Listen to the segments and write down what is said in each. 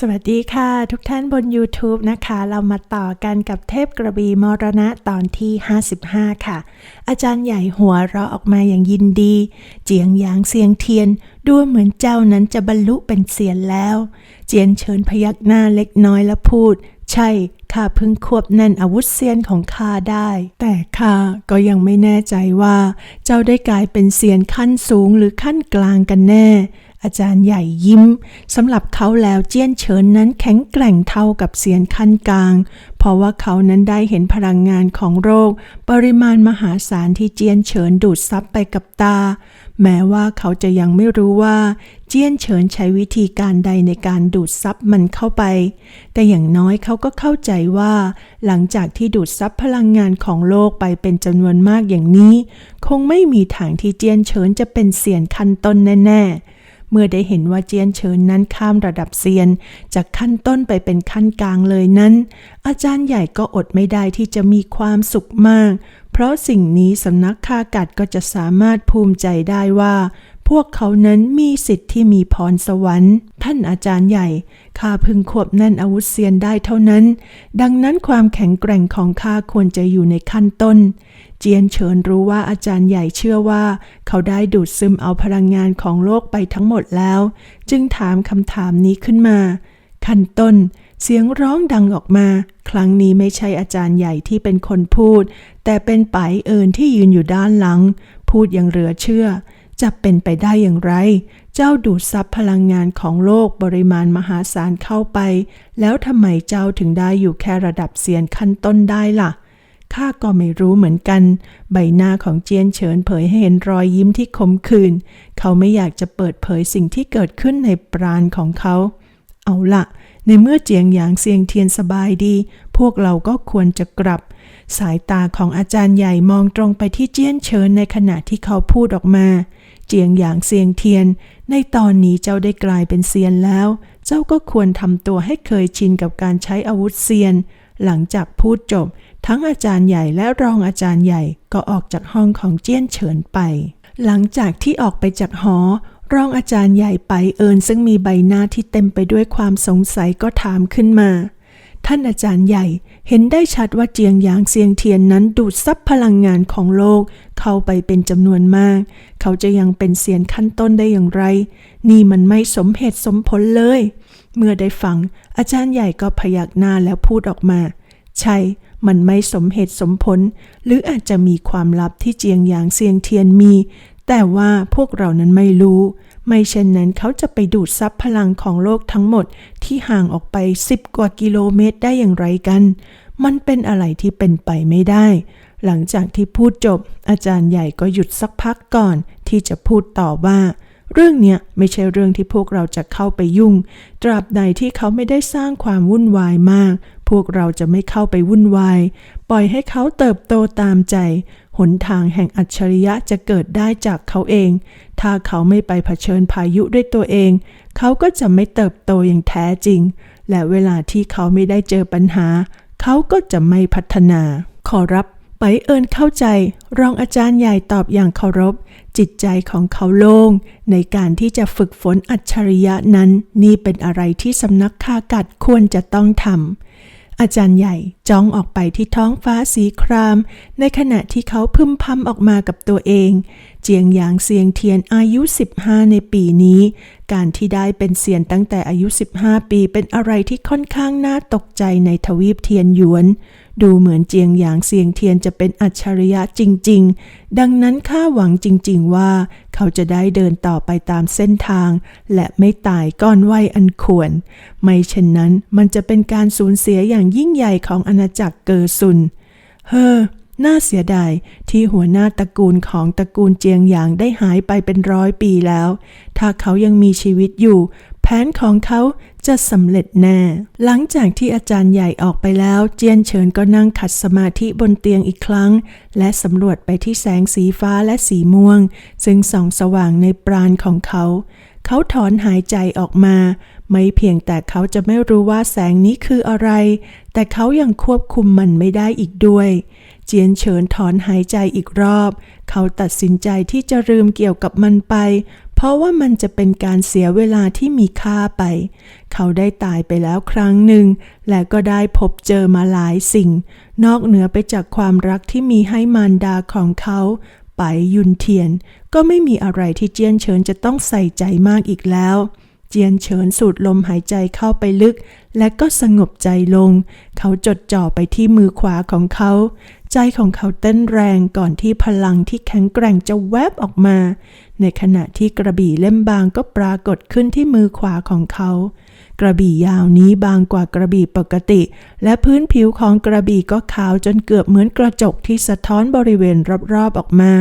สวัสดีค่ะ ทุกท่านบน YouTube นะคะ เรามาต่อกันกับเทพกระบีมรณะตอนที่ 55 ค่ะ อาจารย์ใหญ่หัวเราะออกมาอย่างยินดี เจียงหยางเสียงเทียนดูเหมือนเจ้านั้นจะบรรลุเป็นเสียนแล้ว เจียนเชิญพยักหน้าเล็กน้อยและพูด ใช่ข้าเพิ่งควบแน่นอาวุธเซียนของข้าได้ แต่ข้าก็ยังไม่แน่ใจว่า เจ้าได้กลายเป็นเซียนขั้นสูงหรือขั้นกลางกันแน่ อาจารย์ใหญ่ยิ้มสำหรับเขาแล้วเจี้ยนเฉินนั้นแข็งแกร่งเท่ากับเสียนขั้นกลาง เพราะว่าเขานั้นได้เห็นพลังงานของโรค ปริมาณมหาศาลที่เจี้ยนเฉินดูดซับไปกับตา แม้ว่าเขาจะยังไม่รู้ว่าเจี้ยนเฉินใช้วิธีการใดในการดูดซับมันเข้าไป แต่อย่างน้อยเขาก็เข้าใจว่า หลังจากที่ดูดซับพลังงานของโลกไปเป็นจำนวนมากอย่างนี้ คงไม่มีทางที่เจี้ยนเฉินจะเป็นเสียนขั้นต้นแน่ๆ เมื่อได้เห็นว่าเจียนเฉินนั้นข้ามระดับเซียน จากขั้นต้นไปเป็นขั้นกลางเลยนั้น อาจารย์ใหญ่ก็อดไม่ได้ที่จะมีความสุขมาก เพราะสิ่งนี้สำนักข้ากัดก็จะสามารถภูมิใจได้ว่า พวกเขานั้นมีสิทธิ์ที่มีพรสวรรค์ ท่านอาจารย์ใหญ่ข้าพึงควบแน่นอาวุธเซียนได้เท่านั้น ดังนั้นความแข็งแกร่งของข้าควรจะอยู่ในขั้นต้น เจียนเฉินรู้ว่าอาจารย์ใหญ่เชื่อว่า เขาได้ดูดซึมเอาพลังงานของโลกไปทั้งหมดแล้ว จึงถามคำถามนี้ขึ้นมา ขั้นต้น เสียงร้องดังออกมา ครั้งนี้ไม่ใช่อาจารย์ใหญ่ที่เป็นคนพูด แต่เป็นไปเอิญที่ยืนอยู่ด้านหลัง พูดอย่างเหลือเชื่อ จะเป็นไปได้อย่างไร เจ้าดูดซับพลังงานของโลกปริมาณมหาศาลเข้าไป แล้วทำไมเจ้าถึงได้อยู่แค่ระดับเซียนขั้นต้นได้ล่ะ ข้าก็ไม่รู้เหมือนกัน ใบหน้าของเจียนเฉินเผยให้เห็นรอยยิ้มที่ขมขื่นเขาไม่อยากจะเปิดเผยสิ่งที่เกิดขึ้นในปราณของเขา เอาละในเมื่อเจียงหยางเซียงเทียนสบายดี พวกเราก็ควรจะกลับ สายตาของอาจารย์ใหญ่มองตรงไปที่เจียนเฉินในขณะที่เขาพูดออกมา เจียงหยางเซียงเทียน ในตอนนี้เจ้าได้กลายเป็นเซียนแล้ว เจ้าก็ควรทำตัวให้เคยชินกับการใช้อาวุธเซียน หลังจากพูดจบ ทั้งอาจารย์ใหญ่และรองอาจารย์ใหญ่ก็ออกจากห้องของเจี้ยนเฉินไป หลังจากที่ออกไปจากหอ รองอาจารย์ใหญ่ไปเอิญซึ่งมีใบหน้าที่เต็มไปด้วยความสงสัยก็ถามขึ้นมา ท่านอาจารย์ใหญ่เห็นได้ชัดว่าเจียงหยางเซียงเทียนนั้นดูดซับพลังงานของโลก เข้าไปเป็นจำนวนมาก เขาจะยังเป็นเซียนขั้นต้นได้อย่างไร นี่มันไม่สมเหตุสมผลเลย เมื่อได้ฟัง อาจารย์ใหญ่ก็พยักหน้าแล้วพูดออกมา ใช่ มันไม่สมเหตุสมผล หรืออาจจะมีความลับที่เจียงหยางเซียงเทียนมี แต่ว่าพวกเรานั้นไม่รู้ ไม่เช่นนั้นเขาจะไปดูดซับพลังของโลกทั้งหมดที่ห่างออกไปสิบกว่ากิโลเมตรได้อย่างไรกัน มันเป็นอะไรที่เป็นไปไม่ได้ หลังจากที่พูดจบ อาจารย์ใหญ่ก็หยุดสักพักก่อน ที่จะพูดต่อว่า เรื่องเนี้ยไม่ใช่เรื่องที่พวกเราจะเข้าไปยุ่ง ตราบใดที่เขาไม่ได้สร้างความวุ่นวายมาก พวกเราจะไม่เข้าไปวุ่นวาย ปล่อยให้เขาเติบโตตามใจ หนทางแห่งอัจฉริยะจะเกิดได้จากเขาเอง ถ้าเขาไม่ไปเผชิญพายุด้วยตัวเอง เขาก็จะไม่เติบโตอย่างแท้จริง และเวลาที่เขาไม่ได้เจอปัญหา เขาก็จะไม่พัฒนา ขอรับ ไปเอิญเข้าใจ รองอาจารย์ใหญ่ตอบอย่างเคารพ จิตใจของเขาโล่ง ในการที่จะฝึกฝนอัจฉริยะนั้น นี่เป็นอะไรที่สำนักข้ากัดควรจะต้องทำอาจารย์ใหญ่จ้องออกไปที่ท้องฟ้าสีคราม ในขณะที่เขาพึมพำออกมากับตัวเอง เจียงหยางเซียงเทียนอายุ 15 ในปีนี้ การที่ได้เป็นเซียนตั้งแต่อายุ 15 ปีเป็นอะไรที่ค่อนข้างน่าตกใจในทวีปเทียนหยวน ดูเหมือนเจียงหยางเซียงเทียนจะเป็นอัจฉริยะจริง ๆ ดังนั้นข้าหวังจริง ๆ ว่า เขาจะได้เดินต่อไปตามเส้นทาง และไม่ตายก่อนวัยอันควร ไม่เช่นนั้นมันจะเป็นการสูญเสียอย่างยิ่งใหญ่ของอาณาจักรเกอซุน เฮ้อน่าเสียดายที่หัวหน้าตระกูลของตระกูลเจียงหยางได้หายไปเป็นร้อยปีแล้ว ถ้าเขายังมีชีวิตอยู่ แผนของเขาจะสำเร็จแน่ หลังจากที่อาจารย์ใหญ่ออกไปแล้ว เจียนเฉินก็นั่งขัดสมาธิบนเตียงอีกครั้ง และสำรวจไปที่แสงสีฟ้าและสีม่วง ซึ่งส่องสว่างในปราณของเขา เขาถอนหายใจออกมา ไม่เพียงแต่เขาจะไม่รู้ว่าแสงนี้คืออะไร แต่เขายังควบคุมมันไม่ได้อีกด้วย เจียนเฉินถอนหายใจอีกรอบ เขาตัดสินใจที่จะลืมเกี่ยวกับมันไป เพราะว่ามันจะเป็นการเสียเวลาที่มีค่าไป เขาได้ตายไปแล้วครั้งหนึ่ง และก็ได้พบเจอมาหลายสิ่ง นอกเหนือไปจากความรักที่มีให้มารดาของเขา ไปยุนเทียน ก็ไม่มีอะไรที่เจียนเฉินจะต้องใส่ใจมากอีกแล้ว เจียนเฉินสูดลมหายใจเข้าไปลึก และก็สงบใจลง เขาจดจ่อไปที่มือขวาของเขา ใจของเขาเต้นแรงก่อนที่พลังที่แข็งแกร่งจะแวบออกมา ในขณะที่กระบี่เล่มบางก็ปรากฏขึ้นที่มือขวาของเขา กระบี่ยาวนี้บางกว่ากระบี่ปกติ และพื้นผิวของกระบี่ก็ขาวจนเกือบเหมือนกระจกที่สะท้อนบริเวณรอบๆออกมา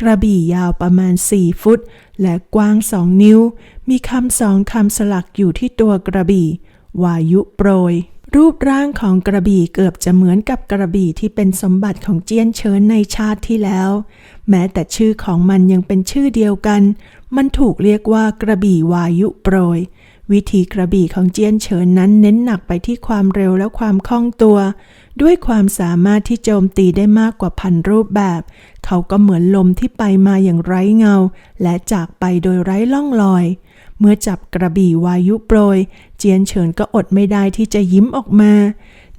กระบี่ยาวประมาณ 4 ฟุต และกว้าง2นิ้ว มีคำสองคำสลักอยู่ที่ตัวกระบี่ วายุโปรย รูปร่างของกระบี่เกือบจะเหมือนกับกระบี่ที่เป็นสมบัติของเจียนเฉินในชาติที่แล้ว แม้แต่ชื่อของมันยังเป็นชื่อเดียวกัน มันถูกเรียกว่ากระบี่วายุโปรย วิธีกระบี่ของเจียนเฉินนั้นเน้นหนักไปที่ความเร็วและความคล่องตัว ด้วยความสามารถที่โจมตีได้มากกว่าพันรูปแบบ เขาก็เหมือนลมที่ไปมาอย่างไร้เงา และจากไปโดยไร้ล่องลอยเมื่อจับกระบี่วายุโปรย เจียนเฉินก็อดไม่ได้ที่จะยิ้มออกมา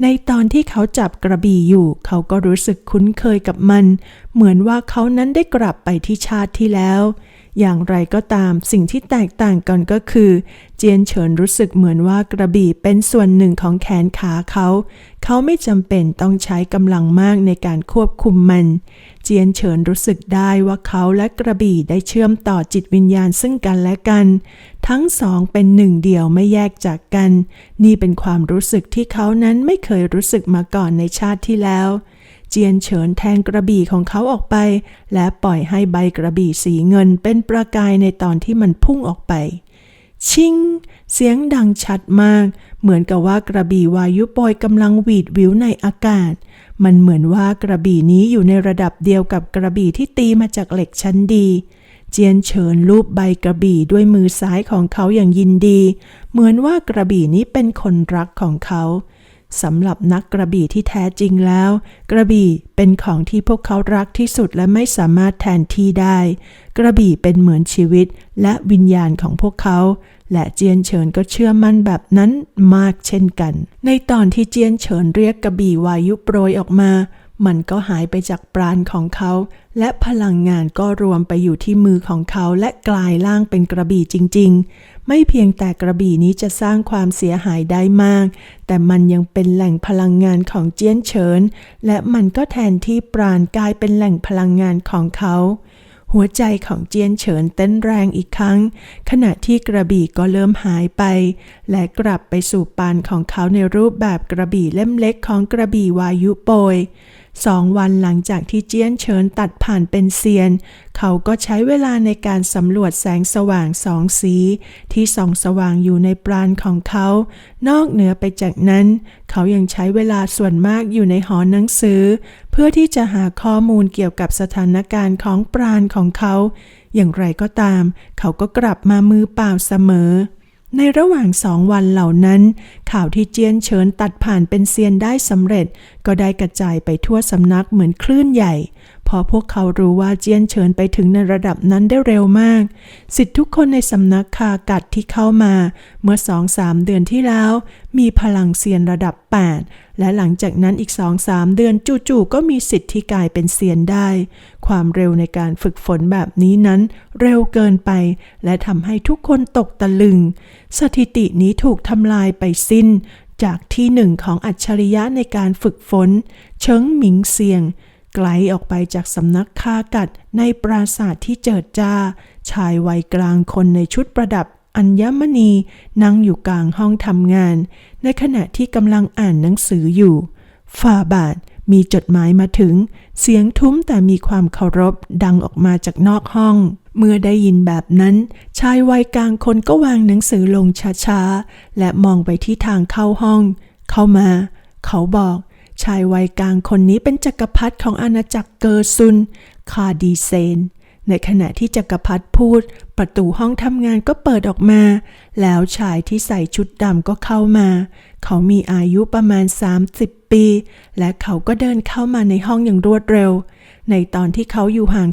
ในตอนที่เขาจับกระบี่อยู่ เขาก็รู้สึกคุ้นเคยกับมัน เหมือนว่าเขานั้นได้กลับไปที่ชาติที่แล้ว อย่างไรก็ตามสิ่งที่แตกต่างกันก็คือ เจียนเฉินรู้สึกเหมือนว่ากระบี่เป็นส่วนหนึ่งของแขนขาเขา เขาไม่จำเป็นต้องใช้กำลังมากในการควบคุมมัน เจียนเฉินรู้สึกได้ว่าเขาและกระบี่ได้เชื่อมต่อจิตวิญญาณซึ่งกันและกัน ทั้งสองเป็นหนึ่งเดียวไม่แยกจากกัน นี่เป็นความรู้สึกที่เขานั้นไม่เคยรู้สึกมาก่อนในชาติที่แล้ว เจียนเฉินแทงกระบี่ของเขาออกไป และปล่อยให้ใบกระบี่สีเงินเป็นประกายในตอนที่มันพุ่งออกไป ชิง เสียงดังชัดมาก เหมือนกับว่ากระบี่วายุปรยกำลังหวีดวิวในอากาศ มันเหมือนว่ากระบี่นี้อยู่ในระดับเดียวกับกระบี่ที่ตีมาจากเหล็กชั้นดีเจียนเฉินลูบใบกระบี่ด้วยมือซ้ายของเขาอย่างยินดี เหมือนว่ากระบี่นี้เป็นคนรักของเขา สำหรับนักกระบี่ที่แท้จริงแล้ว กระบี่เป็นของที่พวกเขารักที่สุดและไม่สามารถแทนที่ได้ กระบี่เป็นเหมือนชีวิตและวิญญาณของพวกเขา และเจียนเฉินก็เชื่อมั่นแบบนั้นมากเช่นกัน ในตอนที่เจียนเฉินเรียกกระบี่วายุโปรยออกมา มันก็หายไปจากปราณของเขา และพลังงานก็รวมไปอยู่ที่มือของเขาและกลายร่างเป็นกระบี่จริง ๆ ไม่เพียงแต่กระบี่นี้จะสร้างความเสียหายได้มาก แต่มันยังเป็นแหล่งพลังงานของเจียนเฉิน และมันก็แทนที่ปราณกลายเป็นแหล่งพลังงานของเขา หัวใจของเจียนเฉินเต้นแรงอีกครั้ง ขณะที่กระบี่ก็เริ่มหายไป และกลับไปสู่ปานของเขาในรูปแบบกระบี่เล่มเล็กของกระบี่วายุโปย สองวันหลังจากที่เจียนเฉินตัดผ่านเป็นเซียน เขาก็ใช้เวลาในการสำรวจแสงสว่างสองสี ที่ส่องสว่างอยู่ในปราณของเขา นอกเหนือไปจากนั้น เขายังใช้เวลาส่วนมากอยู่ในหอหนังสือ เพื่อที่จะหาข้อมูลเกี่ยวกับสถานการณ์ของปราณของเขา อย่างไรก็ตาม เขาก็กลับมามือเปล่าเสมอ ในระหว่างสองวันเหล่านั้น ข่าวที่เจียนเฉินตัดผ่านเป็นเซียนได้สำเร็จ ก็ได้กระจายไปทั่วสำนักเหมือนคลื่นใหญ่ พอพวกเขารู้ว่าเจียนเฉินไปถึงในระดับนั้นได้เร็วมาก สิทธิทุกคนในสำนักคากัดที่เข้ามา เมื่อสองสามเดือนที่แล้ว มีพลังเซียนระดับ 8 และหลังจากนั้นอีกสองสามเดือนจู่ๆก็มีสิทธิ์ที่กลายเป็นเซียนได้ ความเร็วในการฝึกฝนแบบนี้นั้น เร็วเกินไป และทำให้ทุกคนตกตะลึง สถิตินี้ถูกทำลายไปสิ้น จากที่หนึ่งของอัจฉริยะในการฝึกฝน เฉิงหมิงเซียง ไกลออกไปจากสำนักคากัดในปราสาทที่เจิดจ้า ชายวัยกลางคนในชุดประดับอัญมณีนั่งอยู่กลางห้องทำงาน ในขณะที่กำลังอ่านหนังสืออยู่ฝ่าบาทมีจดหมายมาถึง เสียงทุ้มแต่มีความเคารพดังออกมาจากนอกห้อง เมื่อได้ยินแบบนั้น ชายวัยกลางคนก็วางหนังสือลงช้าๆ และมองไปที่ทางเข้าห้อง เข้ามา เขาบอก ชายวัยกลางคนนี้เป็นจักรพรรดิของอาณาจักรเกอร์ซุน คาดีเซน ในขณะที่จักรพรรดิพูด ประตูห้องทำงานก็เปิดออกมา แล้วชายที่ใส่ชุดดำก็เข้ามา เขามีอายุประมาณ 30 ปี และเขาก็เดินเข้ามาในห้องอย่างรวดเร็ว ในตอนที่เขาอยู่ห่าง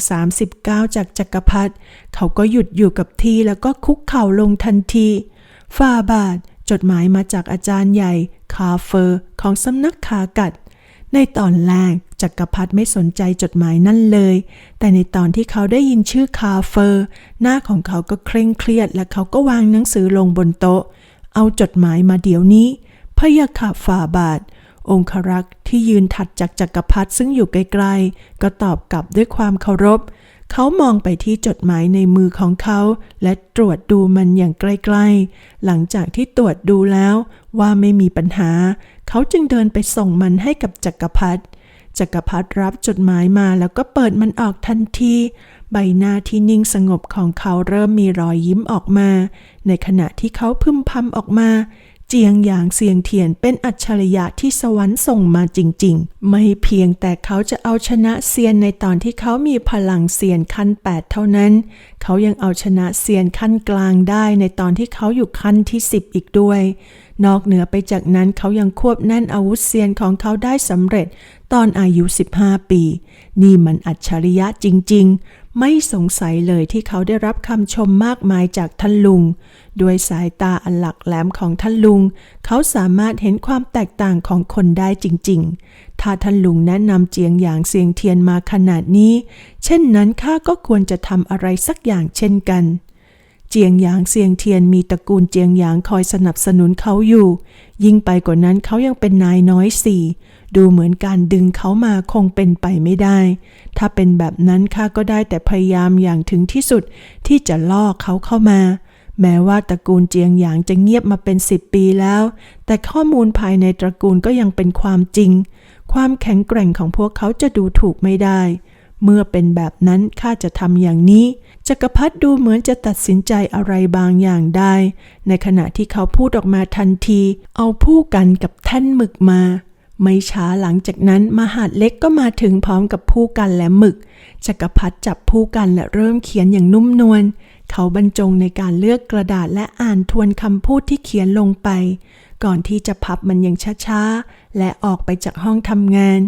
39 จากจักรพรรดิเขาก็หยุดอยู่กับที่แล้วก็คุกเข่าลงทันทีฝ่าบาท จดหมายมาจากอาจารย์ใหญ่ คาเฟอร์ ของสำนักขากัด ในตอนแรกจักรพรรดิไม่สนใจจดหมายนั่นเลย แต่ในตอนที่เขาได้ยินชื่อคาเฟอร์ หน้าของเขาก็เคร่งเครียด และเขาก็วางหนังสือลงบนโต๊ะ เอาจดหมายมาเดี๋ยวนี้ พยาค่ะฝ่าบาท องครักษ์ที่ยืนถัดจากจักรพรรดิซึ่งอยู่ไกลๆ ก็ตอบกลับด้วยความเคารพ เขามองไปที่จดหมายในมือของเขา และตรวจดูมันอย่างใกล้ๆ หลังจากที่ตรวจดูแล้วว่าไม่มีปัญหา เขาจึงเดินไปส่งมันให้กับจักรพรรดิจักรพรรดิรับจดหมายมาแล้วก็เปิดมันออกทันที ใบหน้าที่นิ่งสงบของเขาเริ่มมีรอยยิ้มออกมา ในขณะที่เขาพึมพำออกมา เจียงหยางเสียงเทียนเป็นอัจฉริยะที่สวรรค์ส่งมาจริง ๆ ไม่เพียงแต่เขาจะเอาชนะเซียนในตอนที่เขามีพลังเซียนขั้น 8 เท่านั้น เขายังเอาชนะเซียนขั้นกลางได้ในตอนที่เขาอยู่ขั้นที่ 10 อีกด้วย นอกเหนือไปจากนั้นเขายังควบแน่นอาวุธเซียนของเขาได้สำเร็จตอนอายุ 15 ปี นี่มันอัจฉริยะจริง ๆ ไม่สงสัยเลยที่เขาได้รับคำชมมากมายจากท่านลุง ด้วยสายตาอันหลักแหลมของท่านลุง เขาสามารถเห็นความแตกต่างของคนได้จริง ๆ ถ้าท่านลุงแนะนำเจียงหยางเสียงเทียนมาขนาดนี้ เช่นนั้นข้าก็ควรจะทำอะไรสักอย่างเช่นกัน จียงหยางเซียงเทียนมีตระกูลเจียงหยางคอยสนับสนุนเขาอยู่ ยิ่งไปกว่านั้นเขายังเป็นนายน้อยสี่ดูเหมือนการดึงเขามาคงเป็นไปไม่ได้ ถ้าเป็นแบบนั้นข้าก็ได้แต่พยายามอย่างถึงที่สุดที่จะล่อเขาเข้ามา แม้ว่าตระกูลเจียงหยางจะเงียบมาเป็นสิบปีแล้ว แต่ข้อมูลภายในตระกูลก็ยังเป็นความจริง ความแข็งแกร่งของพวกเขาจะดูถูกไม่ได้ เมื่อเป็นแบบนั้นข้าจะทำอย่างนี้ จักรพรรดิดูเหมือนจะตัดสินใจอะไรบางอย่างได้ ในขณะที่เขาพูดออกมาทันที เอาผู้กันกับแท่นหมึกมา ไม่ช้าหลังจากนั้นมหาดเล็กก็มาถึงพร้อมกับผู้กันและหมึก จักรพรรดิจับผู้กันและเริ่มเขียนอย่างนุ่มนวล เขาบรรจงในการเลือกกระดาษและอ่านทวนคำพูดที่เขียนลงไป ก่อนที่จะพับมันอย่างช้าๆ และออกไปจากห้องทำงาน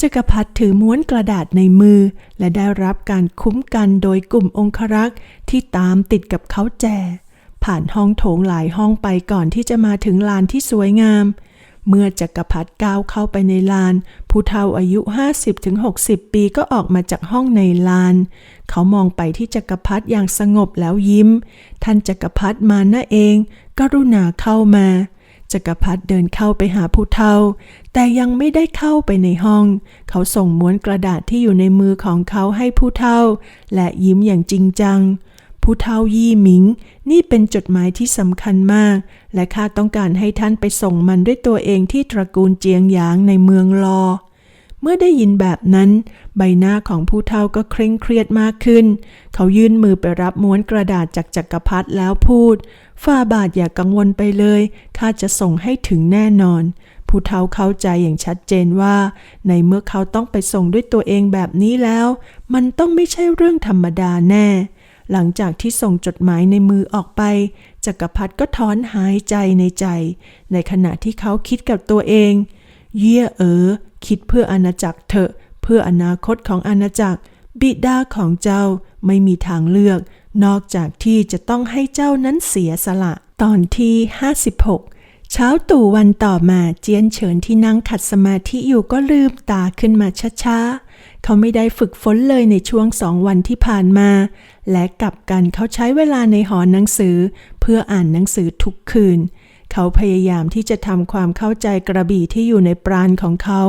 จักรพรรดิถือม้วนกระดาษในมือ และได้รับการคุ้มกันโดยกลุ่มองครักษ์ที่ตามติดกับเขาแจ ผ่านห้องโถงหลายห้องไปก่อนที่จะมาถึงลานที่สวยงาม เมื่อจักรพรรดิก้าวเข้าไปในลาน ผู้เฒ่าอายุ 50-60 ปีก็ออกมาจากห้องในลาน เขามองไปที่จักรพรรดิอย่างสงบแล้วยิ้ม ท่านจักรพรรดิมานะเอง กรุณาเข้ามา จักรพรรดิเดินเข้าไปหาผู้เฒ่า แต่ยังไม่ได้เข้าไปในห้อง เขาส่งม้วนกระดาษที่อยู่ในมือของเขาให้ผู้เฒ่า และยิ้มอย่างจริงจัง ผู้เฒ่ายี่หมิง นี่เป็นจดหมายที่สำคัญมาก และข้าต้องการให้ท่านไปส่งมันด้วยตัวเองที่ตระกูลเจียงหยางในเมืองลอ มื่อได้ยินแบบนั้น ใบหน้าของผู้เฒ่าก็เคร่งเครียดมากขึ้น เขายื่นมือไปรับม้วนกระดาษจากจักรพรรดิแล้วพูดฝ่าบาทอย่ากกังวลไปเลยข้าจะส่งให้ถึงแน่นอน ผู้เฒ่าเข้าใจอย่างชัดเจนว่า ในเมื่อเขาต้องไปส่งด้วยตัวเองแบบนี้แล้ว มันต้องไม่ใช่เรื่องธรรมดาแน่ หลังจากที่ส่งจดหมายในมือออกไปจักรพรรดิก็ถอนหายใจในใจ ในขณะที่เขาคิดกับตัวเอง เยี่ยเออ คิดเพื่ออาณาจักรเถอะ เพื่ออนาคตของอาณาจักร บิดาของเจ้าไม่มีทางเลือก นอกจากที่จะต้องให้เจ้านั้นเสียสละ ตอนที่ 56 เช้าตู่วันต่อมาเจียนเฉินที่นั่งขัดสมาธิอยู่ก็ลืมตาขึ้นมาช้าๆ เขาไม่ได้ฝึกฝนเลยในช่วงสองวันที่ผ่านมา และกลับกันเขาใช้เวลาในหอหนังสือ เพื่ออ่านหนังสือทุกคืน เขาพยายามที่จะทำความเข้าใจกระบี่ที่อยู่ในปราณของเขา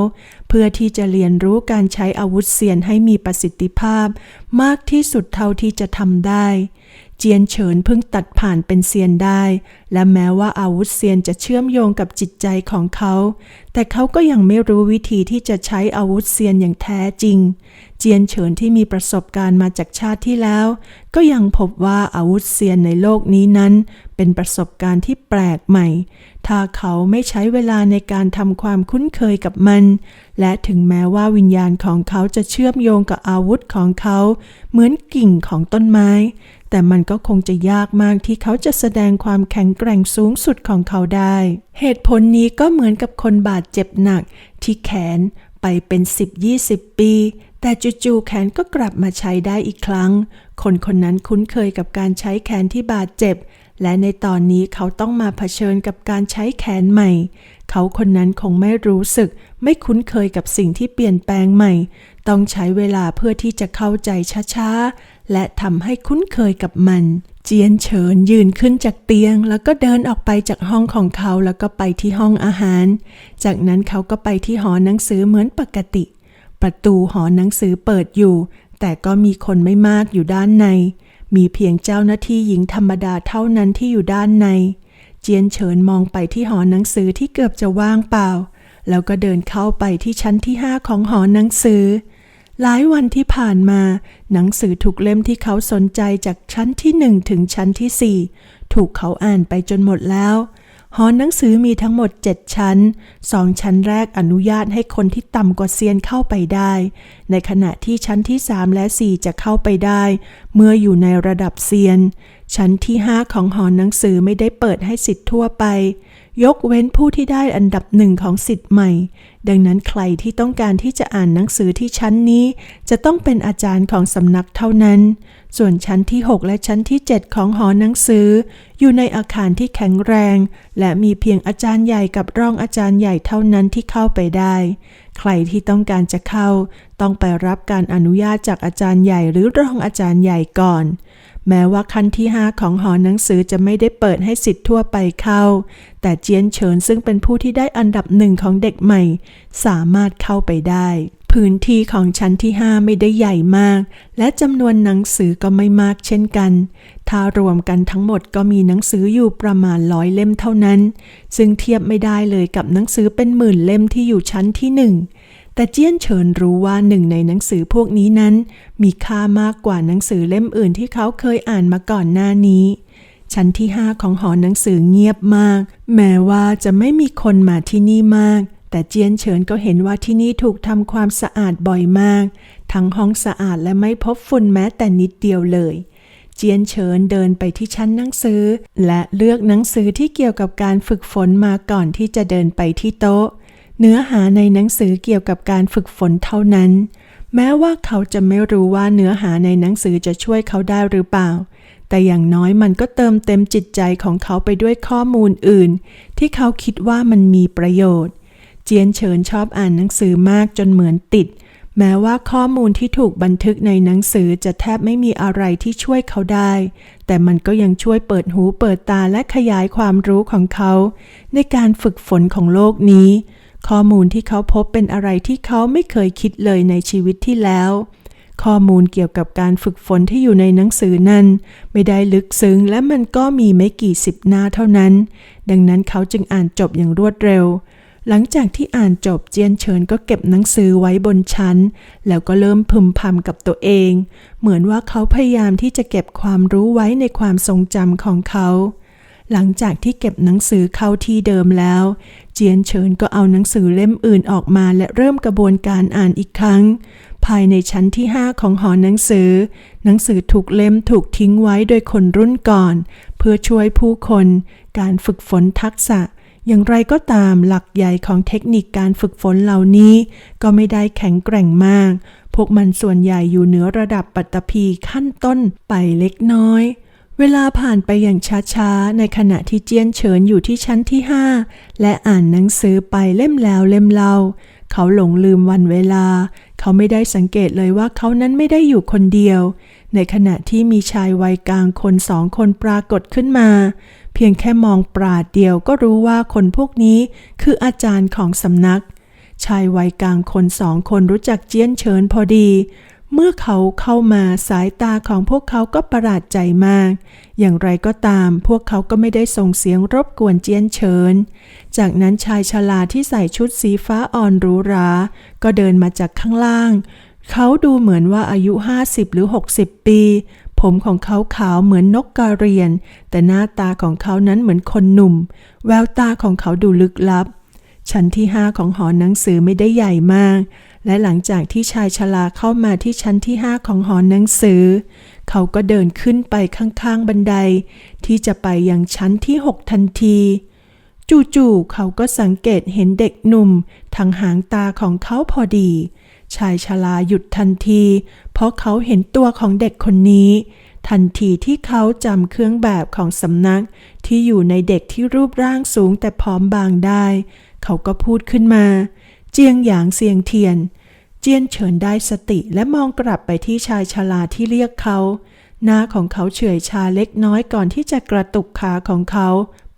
เพื่อที่จะเรียนรู้การใช้อาวุธเสียนให้มีประสิทธิภาพ มากที่สุดเท่าที่จะทำได้ เจียนเฉินเพิ่งตัดผ่านเป็นเซียนได้ และแม้ว่าอาวุธเซียนจะเชื่อมโยงกับจิตใจของเขา แต่เขาก็ยังไม่รู้วิธีที่จะใช้อาวุธเซียนอย่างแท้จริงเจีจียนเฉินที่มีประสบการณ์มาจากชาติที่แล้ว ก็ยังพบว่าอาวุธเซียนในโลกนี้นั้น เป็นประสบการณ์ที่แปลกใหม่ ถ้าเขาไม่ใช้เวลาในการทำความคุ้นเคยกับมัน และถึงแม้ว่าวิญญาณของเขาจะเชื่อมโยงกับอาวุธของเขา เหมือนกิ่งของต้นไม้ แต่มันก็คงจะยากมากที่เขาจะแสดงความแข็งแกร่งสูงสุดของเขาได้ เหตุผลนี้ก็เหมือนกับคนบาดเจ็บหนัก ที่แขนไปเป็น 10-20 ปี แต่จู่ๆแขนก็กลับมาใช้ได้อีกครั้ง คนคนนั้นคุ้นเคยกับการใช้แขนที่บาดเจ็บ และในตอนนี้เขาต้องมาเผชิญกับการใช้แขนใหม่ เขาคนนั้นคงไม่รู้สึก ไม่คุ้นเคยกับสิ่งที่เปลี่ยนแปลงใหม่ ต้องใช้เวลาเพื่อที่จะเข้าใจช้าๆ และทำให้คุ้นเคยกับมัน เจียนเฉินยืนขึ้นจากเตียง แล้วก็เดินออกไปจากห้องของเขาแล้วก็ไปที่ห้องอาหาร จากนั้นเขาก็ไปที่หอหนังสือเหมือนปกติ ประตูหอหนังสือเปิดอยู่ แต่ก็มีคนไม่มากอยู่ด้านใน มีเพียงเจ้าหน้าที่หญิงธรรมดาเท่านั้นที่อยู่ด้านใน เจียนเฉินมองไปที่หอหนังสือที่เกือบจะว่างเปล่า แล้วก็เดินเข้าไปที่ชั้นที่ห้าของหอหนังสือ หลายวันที่ผ่านมา หนังสือทุกเล่มที่เขาสนใจจากชั้นที่หนึ่งถึงชั้นที่สี่ถูกเขาอ่านไปจนหมดแล้ว หอหนังสือมีทั้งหมด7ชั้นสองชั้นแรกอนุญาตให้คนที่ต่ำกว่าเซียนเข้าไปได้ ในขณะที่ชั้นที่3และ4จะเข้าไปได้ เมื่ออยู่ในระดับเซียน ชั้นที่5ของหอหนังสือไม่ได้เปิดให้สิทธิ์ทั่วไป ยกเว้นผู้ที่ได้อันดับหนึ่งของสิทธิ์ใหม่ ดังนั้นใครที่ต้องการที่จะอ่านหนังสือที่ชั้นนี้ จะต้องเป็นอาจารย์ของสำนักเท่านั้น ส่วนชั้นที่ 6 และชั้นที่ 7 ของหอหนังสือ อยู่ในอาคารที่แข็งแรง และมีเพียงอาจารย์ใหญ่กับรองอาจารย์ใหญ่เท่านั้นที่เข้าไปได้ ใครที่ต้องการจะเข้า ต้องไปรับการอนุญาตจากอาจารย์ใหญ่หรือรองอาจารย์ใหญ่ก่อน แม้ว่าขั้นที่ 5 ของหอหนังสือจะไม่ได้เปิดให้สิทธิ์ทั่วไปเข้า แต่เจียนเฉินซึ่งเป็นผู้ที่ได้อันดับหนึ่งของเด็กใหม่ สามารถเข้าไปได้ พื้นที่ของชั้นที่ 5 ไม่ได้ใหญ่มาก และจำนวนหนังสือก็ไม่มากเช่นกัน ถ้ารวมกันทั้งหมดก็มีหนังสืออยู่ประมาณร้อยเล่มเท่านั้น ซึ่งเทียบไม่ได้เลยกับหนังสือเป็นหมื่นเล่มที่อยู่ชั้นที่หนึ่ง แต่เจี้ยนเฉินรู้ว่าหนึ่งในหนังสือพวกนี้นั้น มีค่ามากกว่าหนังสือเล่มอื่นที่เขาเคยอ่านมาก่อนหน้านี้ ชั้นที่ห้าของหอหนังสือเงียบมาก แม้ว่าจะไม่มีคนมาที่นี่มาก แต่เจียนเฉินก็เห็นว่าที่นี่ถูกทำความสะอาดบ่อยมาก ทั้งห้องสะอาดและไม่พบฝุ่นแม้แต่นิดเดียวเลยเจียนเฉินเดินไปที่ชั้นหนังสือ และเลือกหนังสือที่เกี่ยวกับการฝึกฝนมาก่อนที่จะเดินไปที่โต๊ะ เนื้อหาในหนังสือเกี่ยวกับการฝึกฝนเท่านั้น แม้ว่าเขาจะไม่รู้ว่าเนื้อหาในหนังสือจะช่วยเขาได้หรือเปล่า แต่อย่างน้อยมันก็เติมเต็มจิตใจของเขาไปด้วยข้อมูลอื่น ที่เขาคิดว่ามันมีประโยชน์ เจียนเฉินชอบอ่านหนังสือมากจนเหมือนติด แม้ว่าข้อมูลที่ถูกบันทึกในหนังสือจะแทบไม่มีอะไรที่ช่วยเขาได้ แต่มันก็ยังช่วยเปิดหูเปิดตาและขยายความรู้ของเขา ในการฝึกฝนของโลกนี้ ข้อมูลที่เขาพบเป็นอะไรที่เขาไม่เคยคิดเลยในชีวิตที่แล้ว ข้อมูลเกี่ยวกับการฝึกฝนที่อยู่ในหนังสือนั้น ไม่ได้ลึกซึ้งและมันก็มีไม่กี่สิบหน้าเท่านั้น ดังนั้นเขาจึงอ่านจบอย่างรวดเร็ว หลังจากที่อ่านจบเจียนเฉินก็เก็บหนังสือไว้บนชั้น แล้วก็เริ่มพึมพำกับตัวเอง เหมือนว่าเขาพยายามที่จะเก็บความรู้ไว้ในความทรงจำของเขา หลังจากที่เก็บหนังสือเข้าที่เดิมแล้ว เจียนเฉินก็เอาหนังสือเล่มอื่นออกมาและเริ่มกระบวนการอ่านอีกครั้ง ภายในชั้นที่5ของหอหนังสือ หนังสือถูกเล่มถูกทิ้งไว้โดยคนรุ่นก่อน เพื่อช่วยผู้คน การฝึกฝนทักษะอย่างไรก็ตามหลักใหญ่ของเทคนิคการฝึกฝนเหล่านี้ ก็ไม่ได้แข็งแกร่งมาก พวกมันส่วนใหญ่อยู่เหนือระดับปัตตภีขั้นต้นไปเล็กน้อย เวลาผ่านไปอย่างช้าๆ ในขณะที่เจียนเฉินอยู่ที่ชั้นที่5และอ่านหนังสือไปเล่มแล้วเล่มเล่า เขาหลงลืมวันเวลา เขาไม่ได้สังเกตเลยว่าเขานั้นไม่ได้อยู่คนเดียว ในขณะที่มีชายวัยกลางคนสองคนปรากฏขึ้นมา เพียงแค่มองปราดเดียวก็รู้ว่าคนพวกนี้คืออาจารย์ของสำนัก ชายวัยกลางคนสองคนรู้จักเจียนเฉินพอดี เมื่อเขาเข้ามาสายตาของพวกเขาก็ประหลาดใจมาก อย่างไรก็ตามพวกเขาก็ไม่ได้ส่งเสียงรบกวนเจียนเฉินจากนั้นชายชราที่ใส่ชุดสีฟ้าอ่อนหรูหรา ก็เดินมาจากข้างล่าง เขาดูเหมือนว่าอายุ 50 หรือ 60 ปี ผมของเขาขาวเหมือนนกกาเรียน แต่หน้าตาของเขานั้นเหมือนคนหนุ่ม แววตาของเขาดูลึกลับ ชั้นที่5ของหอหนังสือไม่ได้ใหญ่มาก และหลังจากที่ชายชราเข้ามาที่ชั้นที่5ของหอหนังสือ เขาก็เดินขึ้นไปข้างๆบันได ที่จะไปยังชั้นที่6ทันที จู่ๆเขาก็สังเกตเห็นเด็กหนุ่มทางหางตาของเขาพอดี ชายชราหยุดทันที เพราะเขาเห็นตัวของเด็กคนนี้ ทันทีที่เขาจำเครื่องแบบของสำนัก ที่อยู่ในเด็กที่รูปร่างสูงแต่ผอมบางได้ เขาก็พูดขึ้นมาเจียงหยางเซียงเทียน จียนเฉินได้สติและมองกลับไปที่ชายชราที่เรียกเขา หน้าของเขาเฉื่อยชาเล็กน้อยก่อนที่จะกระตุกขาของเขา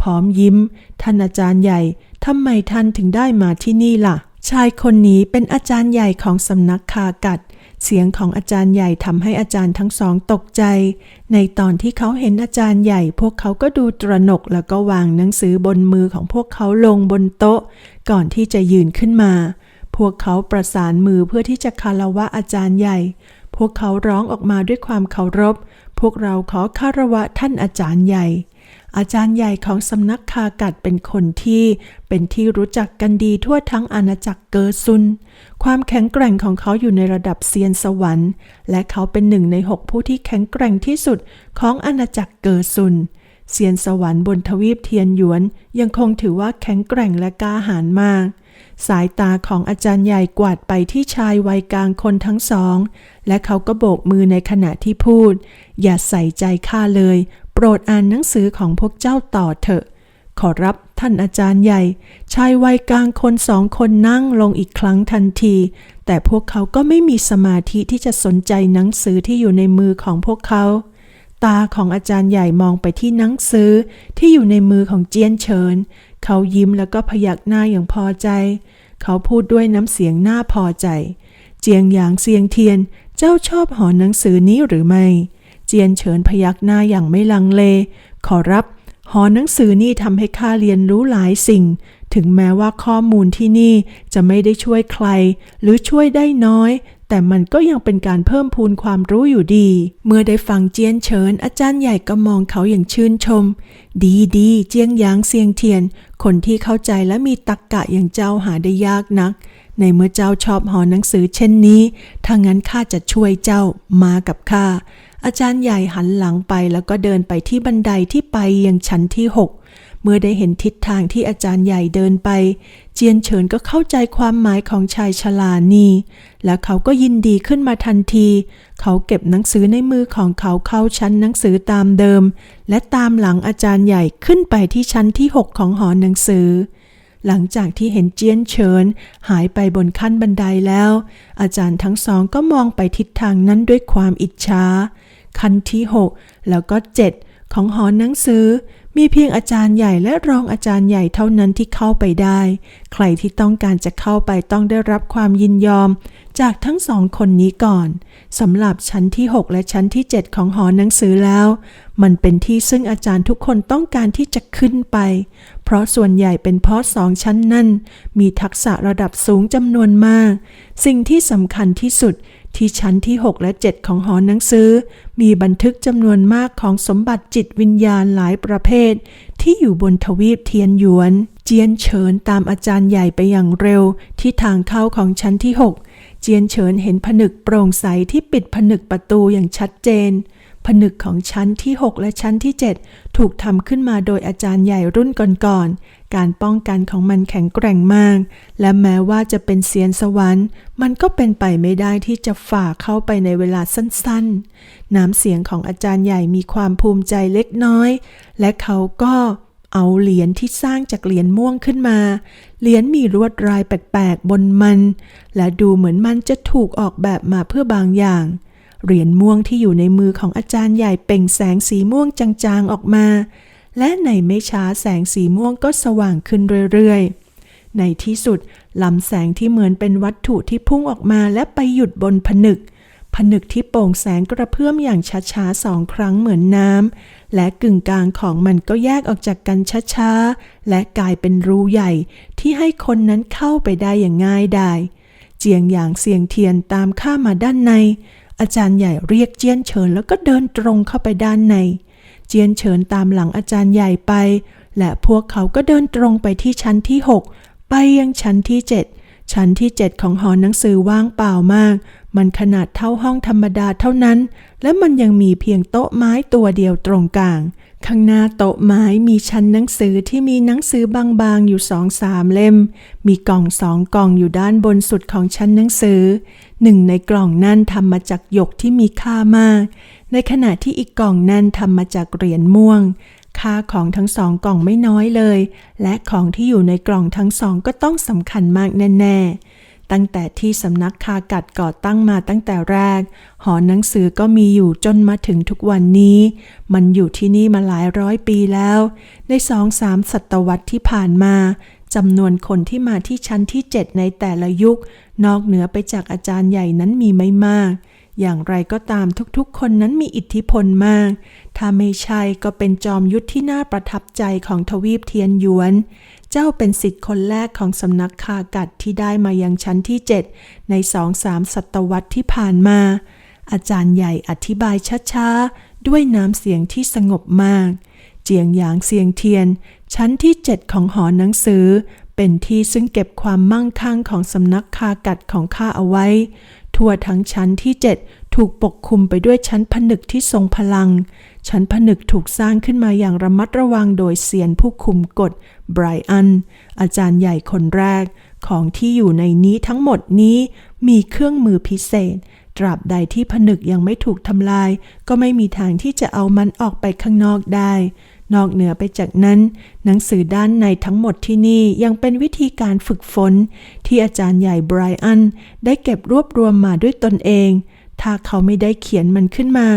พร้อมยิ้ม ท่านอาจารย์ใหญ่ทำไมท่านถึงได้มาที่นี่ล่ะ ชายคนนี้เป็นอาจารย์ใหญ่ของสำนักคากัด เสียงของอาจารย์ใหญ่ทำให้อาจารย์ทั้งสองตกใจ ในตอนที่เขาเห็นอาจารย์ใหญ่ พวกเขาก็ดูตระหนกแล้วก็วางหนังสือบนมือของพวกเขาลงบนโต๊ะ ก่อนที่จะยืนขึ้นมา วกเขาประสานมือเพื่อที่จะคารวะอาจารย์ใหญ่ พวกเขาร้องออกมาด้วยความเคารพ พวกเราขอคารวะท่านอาจารย์ใหญ่ อาจารย์ใหญ่ของสำนักคากัดเป็นคนที่ เป็นที่รู้จักกันดีทั่วทั้งอาณาจักรเกอร์ซุน ความแข็งแกร่งของเขาอยู่ในระดับเซียนสวรรค์ และเขาเป็นหนึ่งในหกผู้ที่แข็งแกร่งที่สุดของอาณาจักรเกอร์ซุนเซียนสวรรค์บนทวีปเทียนหยวน ยังคงถือว่าแข็งแกร่งและกล้าหาญมาก สายตาของอาจารย์ใหญ่กวาดไปที่ชายวัยกลางคนทั้งสอง และเขาก็โบกมือในขณะที่พูด อย่าใส่ใจข้าเลย โปรดอ่านหนังสือของพวกเจ้าต่อเถอะ ขอรับท่านอาจารย์ใหญ่ ชายวัยกลางคนสองคนนั่งลงอีกครั้งทันที แต่พวกเขาก็ไม่มีสมาธิที่จะสนใจหนังสือที่อยู่ในมือของพวกเขาตาของอาจารย์ใหญ่มองไปที่หนังสือที่อยู่ในมือของเจียนเฉิน เขายิ้มแล้วก็พยักหน้าอย่างพอใจ เขาพูดด้วยน้ำเสียงน่าพอใจ เจียงหยางเซียงเทียน เจ้าชอบหอหนังสือนี้หรือไม่ เจียนเฉินพยักหน้าอย่างไม่ลังเล ขอรับ หอหนังสือนี่ทำให้ข้าเรียนรู้หลายสิ่ง ถึงแม้ว่าข้อมูลที่นี่จะไม่ได้ช่วยใคร หรือช่วยได้น้อย แต่มันก็ยังเป็นการเพิ่มพูนความรู้อยู่ดี เมื่อได้ฟังเจียนเฉิน อาจารย์ใหญ่ก็มองเขาอย่างชื่นชม ดีดีเจียงหยางเซียงเทียน คนที่เข้าใจและมีตรกกะอย่างเจ้าหาได้ยากนัก ในเมื่อเจ้าชอบหอหนังสือเช่นนี้ถ้างั้นข้าจะช่วยเจ้ามากับข้าอาจารย์ใหญ่หันหลังไปแล้วก็เดินไปที่บันไดที่ไปยังชั้นที่6 เมื่อได้เห็นทิศทางที่อาจารย์ใหญ่เดินไป เจียนเฉินก็เข้าใจความหมายของชายชรานีและเขาก็ยินดีขึ้นมาทันที เขาเก็บหนังสือในมือของเขาเข้าชั้นหนังสือตามเดิม และตามหลังอาจารย์ใหญ่ขึ้นไปที่ชั้นที่6ของหอหนังสือหลังจากที่เห็นเจียนเฉินหายไปบนขั้นบันไดแล้ว อาจารย์ทั้งสองก็มองไปทิศทางนั้นด้วยความอิจฉาขั้นที่ 6 แล้วก็ 7 ของหอหนังสือ มีเพียงอาจารย์ใหญ่และรองอาจารย์ใหญ่เท่านั้นที่เข้าไปได้ ใครที่ต้องการจะเข้าไปต้องได้รับความยินยอม จากทั้งสองคนนี้ก่อนสำหรับชั้นที่ 6 และชั้นที่ 7 ของหอหนังสือแล้ว มันเป็นที่ซึ่งอาจารย์ทุกคนต้องการที่จะขึ้นไป เพราะส่วนใหญ่เป็นเพราะสองชั้นนั่นมีทักษะระดับสูงจำนวนมาก สิ่งที่สำคัญที่สุด ที่ชั้นที่ 6 และ 7 ของหอหนังสือ มีบันทึกจำนวนมากของสมบัติจิตวิญญาณหลายประเภท ที่อยู่บนทวีปเทียนหยวน เจียนเฉินตามอาจารย์ใหญ่ไปอย่างเร็ว ที่ทางเข้าของชั้นที่ 6 เจียนเฉินเห็นผนึกโปร่งใสที่ปิดผนึกประตูอย่างชัดเจน นึกของชั้นที่ 6 และชั้นที่ 7 ถูกทำขึ้นมาโดยอาจารย์ใหญ่รุ่นก่อนๆ การป้องกันของมันแข็งแกร่งมาก และแม้ว่าจะเป็นเสียนสวรรค์ มันก็เป็นไปไม่ได้ที่จะฝ่าเข้าไปในเวลาสั้นๆ น้ำเสียงของอาจารย์ใหญ่มีความภูมิใจเล็กน้อย และเขาก็เอาเหรียญที่สร้างจากเหรียญม่วงขึ้นมา เหรียญมีลวดลายแปลกๆบนมัน และดูเหมือนมันจะถูกออกแบบมาเพื่อบางอย่าง เหรียญม่วงที่อยู่ในมือของอาจารย์ใหญ่เป่งแสงสีม่วงจางๆออกมา และในไม่ช้าแสงสีม่วงก็สว่างขึ้นเรื่อยๆ ในที่สุดลำแสงที่เหมือนเป็นวัตถุที่พุ่งออกมาและไปหยุดบนผนึก ผนึกที่โป่งแสงกระเพื่อมอย่างช้าๆสองครั้งเหมือนน้ำและกึ่งกลางของมันก็แยกออกจากกันช้าๆและกลายเป็นรูใหญ่ที่ให้คนนั้นเข้าไปได้อย่างง่ายดายเจียงหยางเสียงเทียนตามข้ามาด้านใน อาจารย์ใหญ่เรียกเจียนเฉินแล้วก็เดินตรงเข้าไปด้านใน เจียนเฉินตามหลังอาจารย์ใหญ่ไป และพวกเขาก็เดินตรงไปที่ชั้นที่ 6 ไปยังชั้นที่ 7 ชั้นที่ 7 ของหอหนังสือว่างเปล่ามาก มันขนาดเท่าห้องธรรมดาเท่านั้น และมันยังมีเพียงโต๊ะไม้ตัวเดียวตรงกลาง ข้างหน้าโต๊ะไม้มีชั้นหนังสือที่มีหนังสือบางๆอยู่สองสามเล่ม มีกล่องสองกล่องอยู่ด้านบนสุดของชั้นหนังสือ หนึ่งในกล่องนั่นทำมาจากหยกที่มีค่ามาก ในขณะที่อีกกล่องนั่นทำมาจากเหรียญม่วง ค่าของทั้งสองกล่องไม่น้อยเลย และของที่อยู่ในกล่องทั้งสองก็ต้องสำคัญมากแน่ๆ ตั้งแต่ที่สำนักคากัดก่อตั้งมาตั้งแต่แรก หอหนังสือก็มีอยู่จนมาถึงทุกวันนี้ มันอยู่ที่นี่มาหลายร้อยปีแล้ว ในสองสามศตวรรษที่ผ่านมา จำนวนคนที่มาที่ชั้นที่ 7 ในแต่ละยุคนอกเหนือไปจากอาจารย์ใหญ่นั้นมีไม่มาก อย่างไรก็ตามทุกๆ คนนั้นมีอิทธิพลมาก ถ้าไม่ใช่ก็เป็นจอมยุทธที่น่าประทับใจของทวีปเทียนหยวน เจ้าเป็นสิทธิ์คนแรกของสำนักคากัดที่ได้มายังชั้นที่ 7 ในสองสามศตวรรษที่ผ่านมา อาจารย์ใหญ่อธิบายช้าๆ ด้วยน้ำเสียงที่สงบมากเจียงหยางเสียงเทียน ชั้นที่ 7 ของหอหนังสือ เป็นที่ซึ่งเก็บความมั่งคั่งของสำนักคากัดของข้าเอาไว้ ทั่วทั้งชั้นที่ 7 ถูกปกคลุมไปด้วยชั้นผนึกที่ทรงพลัง ชั้นผนึกถูกสร้างขึ้นมาอย่างระมัดระวังโดยเซียนผู้คุมกฎไบรอัน อาจารย์ใหญ่คนแรก ของที่อยู่ในนี้ทั้งหมดนี้มีเครื่องมือพิเศษ ตราบใดที่ผนึกยังไม่ถูกทำลาย ก็ไม่มีทางที่จะเอามันออกไปข้างนอกได้ นอกเหนือไปจากนั้น หนังสือด้านในทั้งหมดที่นี่ยังเป็นวิธีการฝึกฝน ที่อาจารย์ใหญ่ไบรอันได้เก็บรวบรวมมาด้วยตนเอง ถ้าเขาไม่ได้เขียนมันขึ้นมา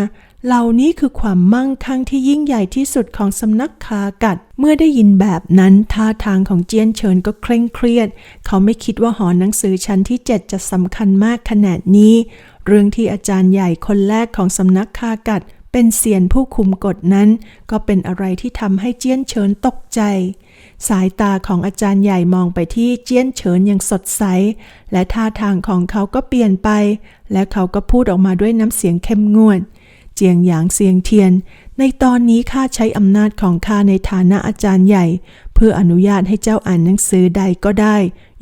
เหล่านี้คือความมั่งคั่งที่ยิ่งใหญ่ที่สุดของสำนักคากัด เมื่อได้ยินแบบนั้นท่าทางของเจียนเฉินก็เคร่งเครียด เขาไม่คิดว่าหอหนังสือชั้นที่ 7 จะสำคัญมากขนาดนี้ เรื่องที่อาจารย์ใหญ่คนแรกของสำนักคากัด เป็นเซียนผู้คุมกฎนั้น ก็เป็นอะไรที่ทำให้เจี้ยนเฉินตกใจ สายตาของอาจารย์ใหญ่มองไปที่เจี้ยนเฉินอย่างสดใส และท่าทางของเขาก็เปลี่ยนไป และเขาก็พูดออกมาด้วยน้ำเสียงเข้มงวด เจียงหยางเซียงเทียน ในตอนนี้ข้าใช้อำนาจของข้าในฐานะอาจารย์ใหญ่ เพื่ออนุญาตให้เจ้าอ่านหนังสือใดก็ได้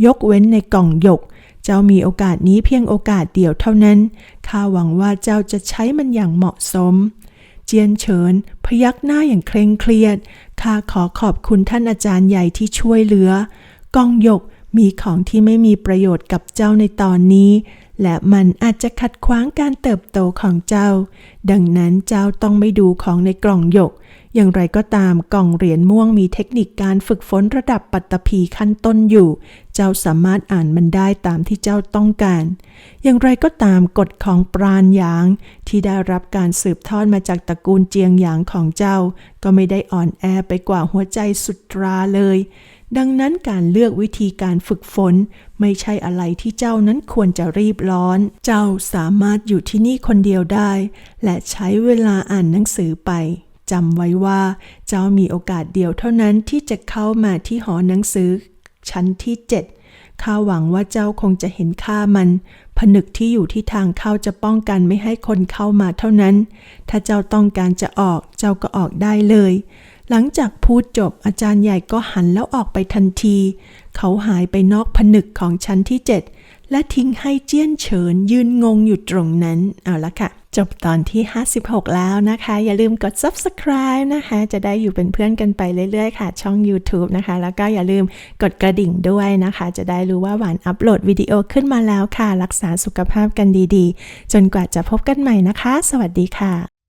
ยกเว้นในกล่องหยกเจ้ามีโอกาสนี้เพียงโอกาสเดียวเท่านั้น ข้าหวังว่าเจ้าจะใช้มันอย่างเหมาะสม เจียนเฉิน พยักหน้าอย่างเคร่งเครียด ข้าขอขอบคุณท่านอาจารย์ใหญ่ที่ช่วยเหลือกองหยกมีของที่ไม่มีประโยชน์กับเจ้าในตอนนี้ และมันอาจจะขัดขวางการเติบโตของเจ้า ดังนั้นเจ้าต้องไม่ดูของในกล่องหยก อย่างไรก็ตามกล่องเหรียญม่วงมีเทคนิคการฝึกฝนระดับปัตตภีขั้นต้นอยู่ เจ้าสามารถอ่านมันได้ตามที่เจ้าต้องการ อย่างไรก็ตามกฎของปราณหยาง ที่ได้รับการสืบทอดมาจากตระกูลเจียงหยางของเจ้า ก็ไม่ได้อ่อนแอไปกว่าหัวใจสุตราเลย ดังนั้นการเลือกวิธีการฝึกฝน ไม่ใช่อะไรที่เจ้านั้นควรจะรีบร้อน เจ้าสามารถอยู่ที่นี่คนเดียวได้ และใช้เวลาอ่านหนังสือไปจำไว้ว่า เจ้ามีโอกาสเดียวเท่านั้นที่จะเข้ามาที่หอหนังสือ ชั้นที่7ข้าหวังว่าเจ้าคงจะเห็นค่ามัน ผนึกที่อยู่ที่ทางเข้าจะป้องกันไม่ให้คนเข้ามาเท่านั้น ถ้าเจ้าต้องการจะออก เจ้าก็ออกได้เลย หลังจากพูดจบอาจารย์ใหญ่ก็หันแล้วออกไปทันที เขาหายไปนอกผนึกของชั้นที่7และทิ้งให้เจี้ยนเฉินยืนงงอยู่ตรงนั้น เอาละค่ะ จบตอนที่ 56 แล้วนะคะ อย่าลืมกด subscribe นะคะ จะได้อยู่เป็นเพื่อนกันไปเรื่อยๆ ค่ะ ช่อง YouTube นะคะ แล้วก็อย่าลืมกดกระดิ่งด้วยนะคะ จะได้รู้ว่าหวานอัปโหลดวิดีโอขึ้นมาแล้วค่ะ รักษาสุขภาพกันดีๆ จนกว่าจะพบกันใหม่นะคะ สวัสดีค่ะ